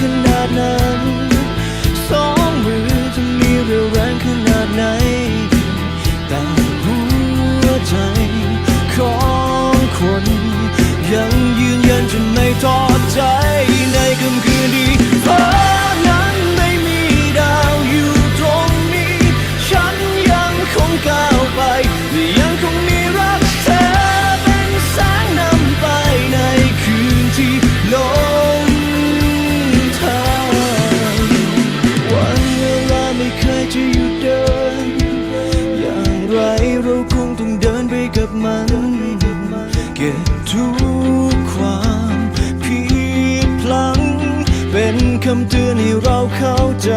ขนาดนั้น ทุกความผิดพลัง เป็นคำเตือนให้เราเข้าใจ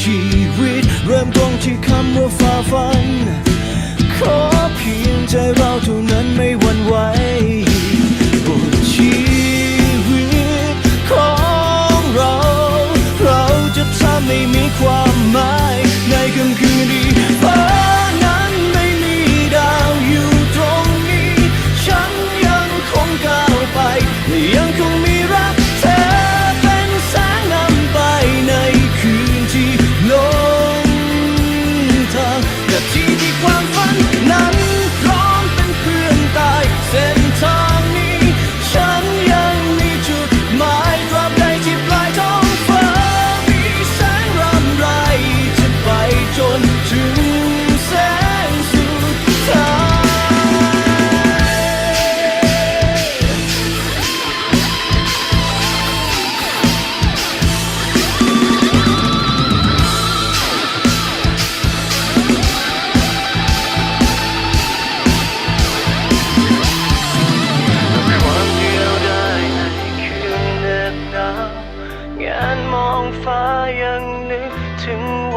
ชีวิตเริ่มต้นที่คำว่าฝ่าฟัน ขอเพียงใจเราเท่านั้นไม่หวั่นไหวบทชีวิตของเรา เราจะทำใมี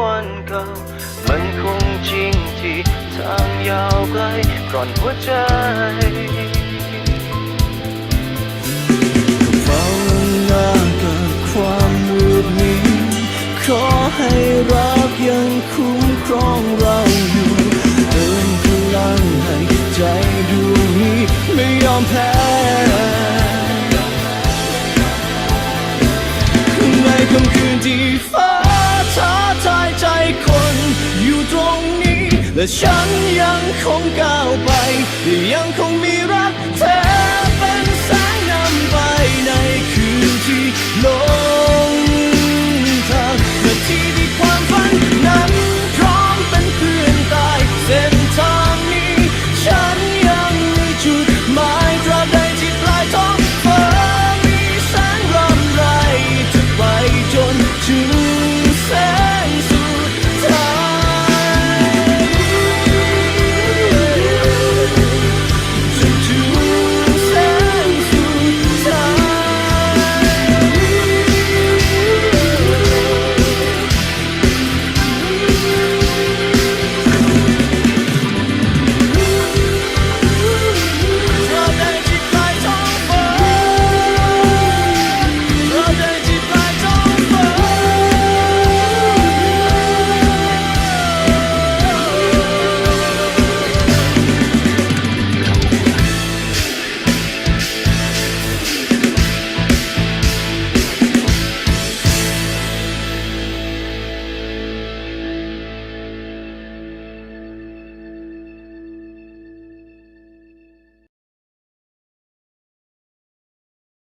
วันเก่า มันคงจริงที่ทางยาวไกลก่อนหัวใจเฝ้าหน้ากับความมืดมิดขอให้รักยังคุ้มครองเราอยู่เติมพลังให้ใจดวงนี้ไม่ยอมแพ้ในค่ำคืนที่ฟ้า ท้าทายใจคนอยู่ตรงนี้ และฉันยังคงก้าวไป ยังคงมี